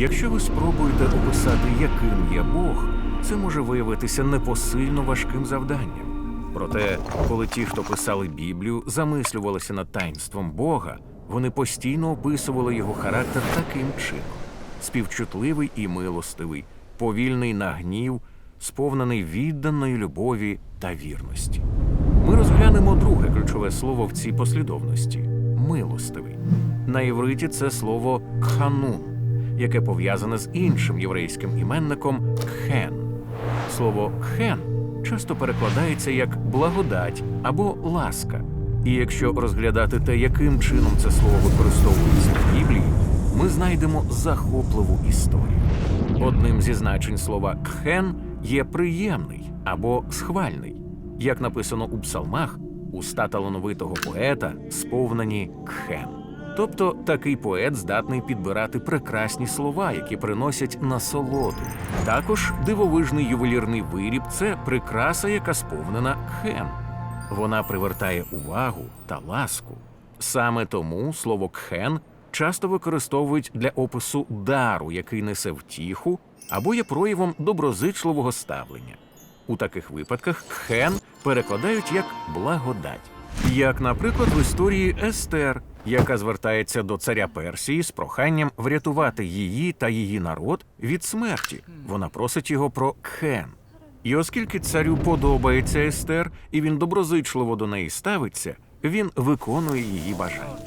Якщо ви спробуєте описати, яким є Бог, це може виявитися непосильно важким завданням. Проте, коли ті, хто писали Біблію, замислювалися над таїнством Бога, вони постійно описували його характер таким чином: співчутливий і милостивий, повільний на гнів, сповнений відданої любові та вірності. Ми розглянемо друге ключове слово в цій послідовності милостивий. На євриті це слово кханун, яке пов'язане з іншим єврейським іменником кхен. Слово кхен часто перекладається як благодать або ласка. І якщо розглядати те, яким чином це слово використовується в Біблії, ми знайдемо захопливу історію. Одним зі значень слова кхен є приємний або схвальний. Як написано у псалмах, уста талановитого поета сповнені кхен. Тобто такий поет здатний підбирати прекрасні слова, які приносять насолоду. Також дивовижний ювелірний виріб це прикраса, яка сповнена кхен. Вона привертає увагу та ласку. Саме тому слово кхен часто використовують для опису дару, який несе втіху, або є проявом доброзичливого ставлення. У таких випадках кхен перекладають як благодать. Як, наприклад, в історії Естер, яка звертається до царя Персії з проханням врятувати її та її народ від смерті. Вона просить його про кхен. І оскільки царю подобається Естер, і він доброзичливо до неї ставиться, він виконує її бажання.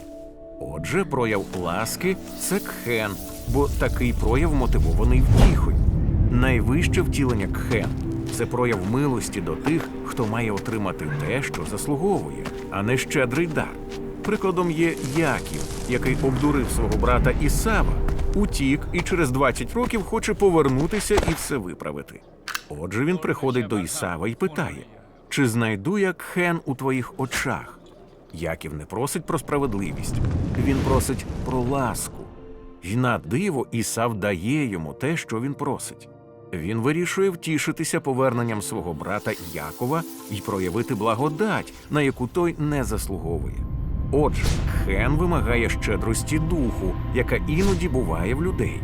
Отже, прояв ласки це кхен, бо такий прояв мотивований втіхою. Найвище втілення кхен це прояв милості до тих, хто має отримати те, що заслуговує, а не щедрий дар. Прикладом є Яків, який обдурив свого брата Ісава, утік і через 20 років хоче повернутися і все виправити. Отже, він приходить до Ісава і питає: чи знайду я кхен у твоїх очах? Яків не просить про справедливість, він просить про ласку. І на диво Ісав дає йому те, що він просить. Він вирішує втішитися поверненням свого брата Якова і проявити благодать, на яку той не заслуговує. Отже, Хен вимагає щедрості духу, яка іноді буває в людей.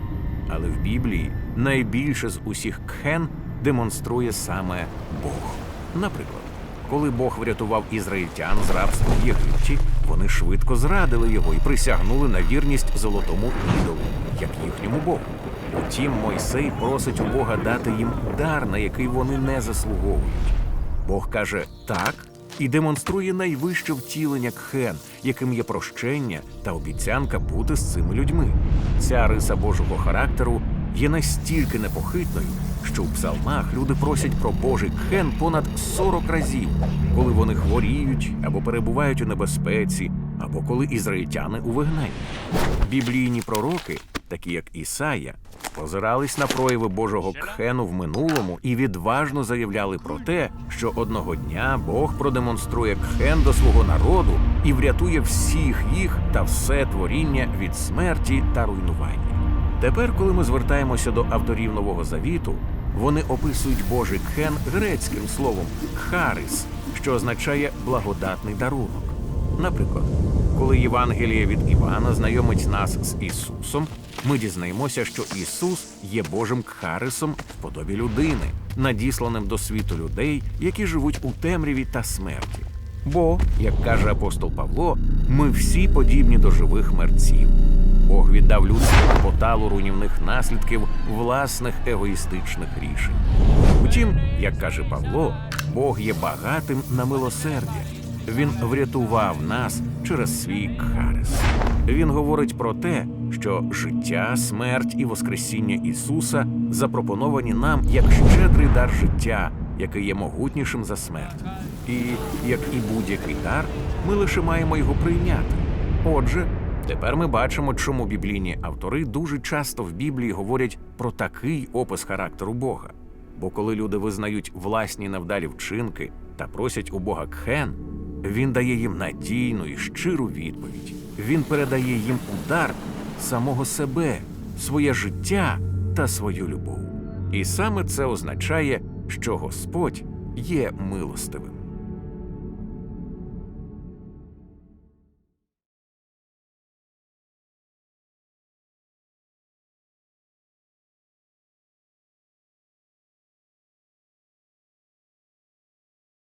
Але в Біблії найбільше з усіх кхен демонструє саме Бог. Наприклад, коли Бог врятував ізраїльтян з рабства в Єгипті, вони швидко зрадили його і присягнули на вірність золотому ідолу, як їхньому Богу. Утім, Мойсей просить у Бога дати їм дар, на який вони не заслуговують. Бог каже так і демонструє найвище втілення кхен, яким є прощення та обіцянка бути з цими людьми. Ця риса Божого характеру є настільки непохитною, що у псалмах люди просять про Божий кхен понад 40 разів, коли вони хворіють або перебувають у небезпеці, або коли ізраїльтяни у вигнанні. Біблійні пророки, такі як Ісая, позирались на прояви Божого кхену в минулому і відважно заявляли про те, що одного дня Бог продемонструє кхен до свого народу і врятує всіх їх та все творіння від смерті та руйнування. Тепер, коли ми звертаємося до авторів Нового Завіту, вони описують Божий кхен грецьким словом харис, що означає благодатний дарунок. Наприклад, коли Євангеліє від Івана знайомить нас з Ісусом, ми дізнаємося, що Ісус є Божим кхарисом в подобі людини, надісланим до світу людей, які живуть у темряві та смерті. Бо, як каже апостол Павло, ми всі подібні до живих мерців. Бог віддав людству поталу руйнівних наслідків власних егоїстичних рішень. Утім, як каже Павло, Бог є багатим на милосердя. Він врятував нас через свій кхарис. Він говорить про те, що життя, смерть і воскресіння Ісуса запропоновані нам як щедрий дар життя, який є могутнішим за смерть. І як і будь-який дар, ми лише маємо його прийняти. Отже, тепер ми бачимо, чому біблійні автори дуже часто в Біблії говорять про такий опис характеру Бога. Бо коли люди визнають власні невдалі вчинки та просять у Бога кхен, він дає їм надійну і щиру відповідь. Він передає їм удар самого себе, своє життя та свою любов. І саме це означає, що Господь є милостивим.